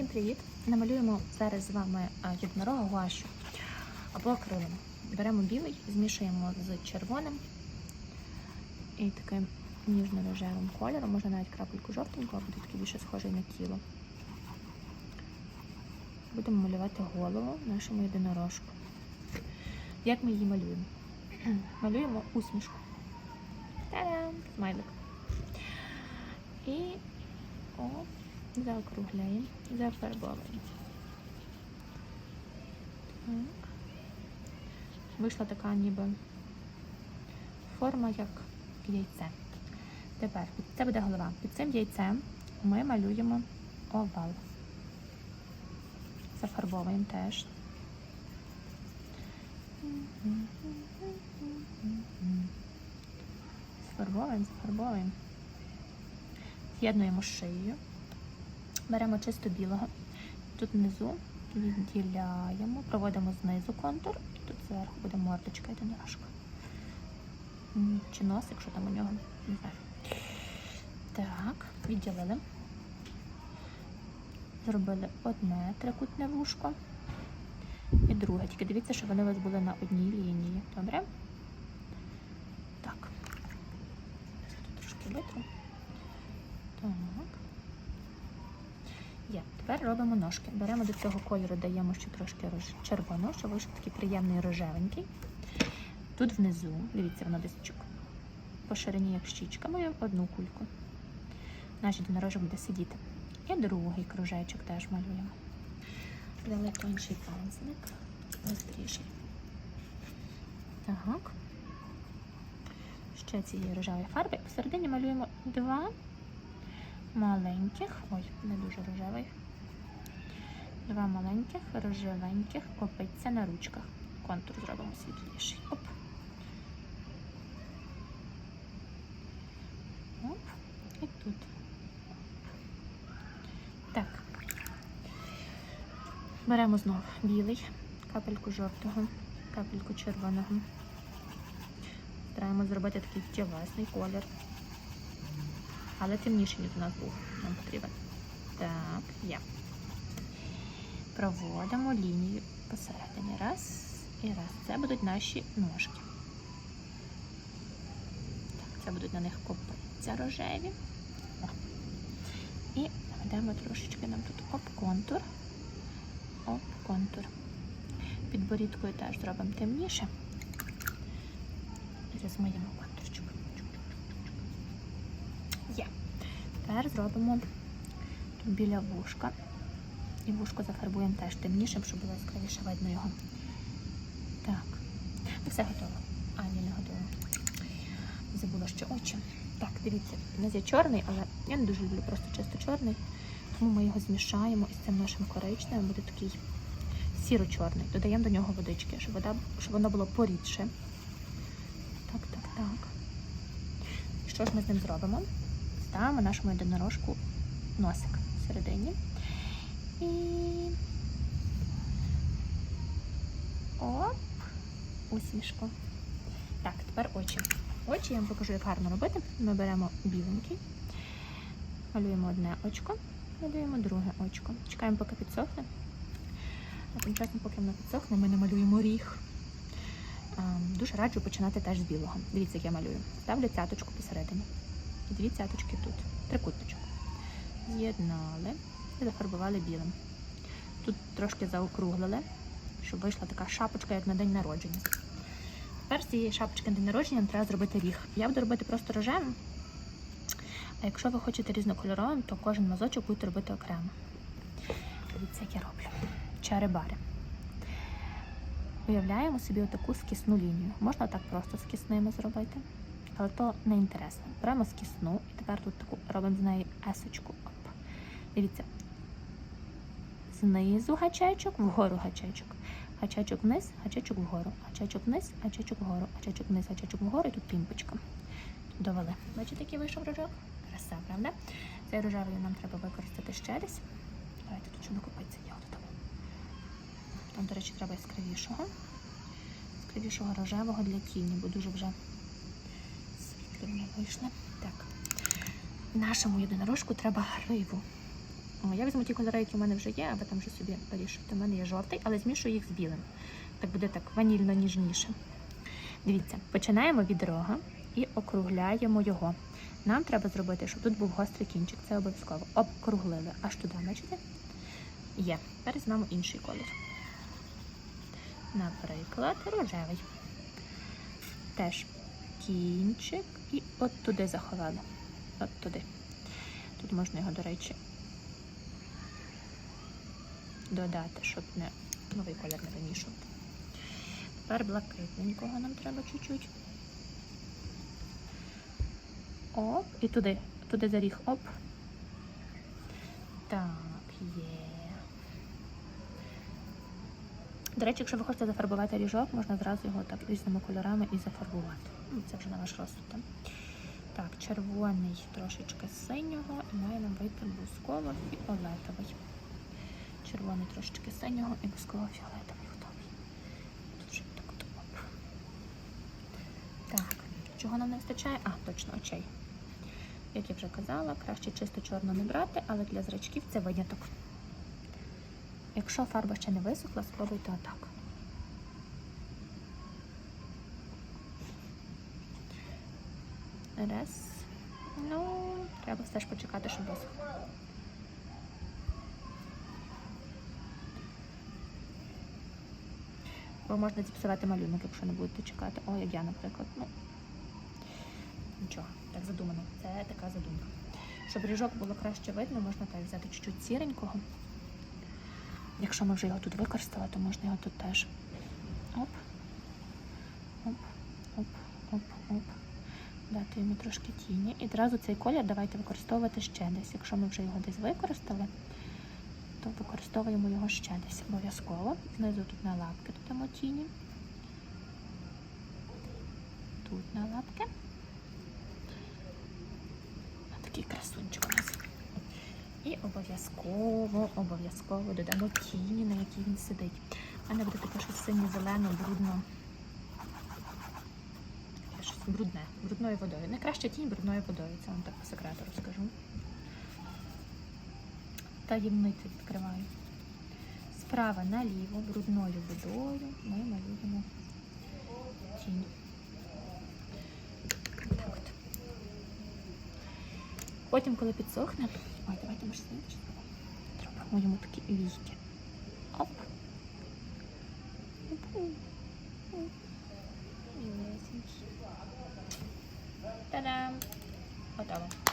Всім привіт! Намалюємо зараз з вами е, єдинорога гуашю або акрилом. Беремо білий, змішуємо з червоним і таким ніжно-рожевим кольором, можна навіть крапельку жовтенького, буде такий більше схожий на тіло. Будемо малювати голову нашому єдинорожку. Як ми її малюємо? Малюємо усмішку. Та-дам! Смайлик. І о, заокругляємо, зафарбовуємо. Так. Вийшла така ніби форма, як яйце. Тепер це буде голова. Під цим яйцем ми малюємо овал. Зафарбовуємо теж. Зафарбовуємо, зафарбовуємо. З'єднуємо шию. Беремо чисто білого. Тут внизу відділяємо, проводимо знизу контур, і тут зверху буде мордочка єдинорожка. М, Чи нос, якщо там у нього, не знаю. Так, відділили. Зробили одне трикутне вушко і друге. Тільки дивіться, щоб вони у вас були на одній лінії. Добре? Так. Тут трошки витру. Так. Є. Тепер робимо ножки. Беремо до цього кольору, даємо ще трошки червоного, щоб вийшов такий приємний рожевенький. Тут внизу, дивіться, воно десь. По ширині, як щічка, ми одну кульку. Наш єдинорожок буде сидіти. І другий кружечок теж малюємо. Взяли тонший пензлик, гостріший. Так. Ще цієї рожевої фарби. Посередині малюємо два маленьких, ой, не дуже рожевих. Два маленьких рожевеньких копиться на ручках. Контур зробимо світліший. Оп. Оп. І тут. Так. Беремо знову білий, капельку жовтого, капельку червоного. Стараємо зробити такий тілесний колір. Але темніший, ніж у нас був, нам потрібен. Так, є. Проводимо лінію посередині. Раз і раз. Це будуть наші ножки. Так, це будуть на них копиця рожеві. О. І наведемо трошечки нам тут оп-контур. Оп-контур. Під борідкою теж зробимо темніше. І розмиємо контурчик. Є. Тепер зробимо тут біля вушка. І вушко зафарбуємо теж темнішим, щоб було яскравіше видно його. Так. Ну, все готово. А, ні, не готово. Забула, що очі. Так, дивіться, у нас є чорний, але я не дуже люблю просто чисто чорний. Тому ми його змішаємо із цим нашим коричневим, буде такий сіро-чорний. Додаємо до нього водички, щоб, вода, щоб воно було порідше. Так, так, так. Що ж ми з ним зробимо? Ставимо нашому єдинорожку носик всередині. І оп, усмішку. Так, тепер очі. Очі я вам покажу, як гарно робити. Ми беремо біленький, малюємо одне очко, малюємо друге очко. Чекаємо, поки підсохне. А тим часом, поки воно підсохне, ми намалюємо ріг. Ем, Дуже раджу починати теж з білого. Дивіться, як я малюю. Ставлю цяточку посередині. І дві цяточки тут. Трикутничок. З'єднали і зафарбували білим. Тут трошки заокруглили, щоб вийшла така шапочка, як на день народження. Тепер з цієї шапочки на день народження нам треба зробити ріг. Я буду робити просто рожевим. А якщо ви хочете різнокольоровим, то кожен мазочок будете робити окремо. Дивіться, як я роблю. Чари-бари. Уявляємо собі отаку скісну лінію. Можна так просто скісними зробити, але то не інтересно. Беремо скісну і тепер тут таку робимо з неї есочку. Оп. Дивіться. Знизу гачечок, вгору гачечок. Гачечок вниз, гачечок вгору, гачечок вниз, гачечок вгору, гачечок вниз, гачечок вгору і тут пімпочка. Довели. Бачите, який вийшов рожок? Краса, правда? Цей рожевий нам треба використати ще десь. Давайте тут що накопиться його додому. Там, до речі, треба яскравішого. Яскравішого рожевого для тіні, бо дуже вже не вийшли. Так. Нашому єдинорожку треба гриву. О, я візьму ті кольори, які в мене вже є, а там вже собі вирішуєте. У мене є жовтий, але змішую їх з білим. Так буде так ванільно ніжніше. Дивіться, починаємо від рога і округляємо його. Нам треба зробити, щоб тут був гострий кінчик. Це обов'язково. Обкруглили аж туди, бачите? Є. Тепер візьмемо інший колір. Наприклад, рожевий. Теж кінчик і от туди заховали. От туди. Тут можна його, до речі, додати, щоб не новий колір не вимішувати. Тепер блакитненького нам треба чуть-чуть. Оп, і туди, туди заріг, оп. Так, є. До речі, якщо ви хочете зафарбувати ріжок, можна зразу його так різними кольорами і зафарбувати. Це вже на ваш розсуд. Так, червоний, трошечки синього, і має нам вийти бусково і фіолетовий. Червоний трошечки синього і бусково фіолетовий готовий. Тут вже так оп. Так, чого нам не вистачає? А, точно, очей. Як я вже казала, краще чисто чорно не брати, але для зрачків це виняток. Якщо фарба ще не висохла, спробуйте отак. Раз. Ну, треба все ж почекати, щоб висохло. Бо можна зіпсувати малюнок, якщо не будете чекати. О, як я, наприклад. Ну, нічого, так задумано. Це така задумка. Щоб ріжок було краще видно, можна так взяти чуть-чуть сіренького. Якщо ми вже його тут використали, то можна його тут теж. Оп. Оп, оп, оп, оп. Дати йому трошки тіні. І одразу цей колір давайте використовувати ще десь. Якщо ми вже його десь використали, то використовуємо його ще десь обов'язково. Знизу тут на лапки додамо тіні. Тут на лапки. Такий красунчик у нас. І обов'язково, обов'язково додамо тіні, на якій він сидить. У мене буде таке щось синьо-зелено, брудно. Щось брудне, брудною водою. Найкраща тінь брудною водою. Це вам так по секрету розкажу. Таємниці відкриваю. Справа наліво, брудною водою ми малюємо тінь. Так от. Потім, коли підсохне, ой, давайте ми ж слідчі зробимо йому такі війки. Оп. Оп. Оп. І лесенький. Та-дам! Готово.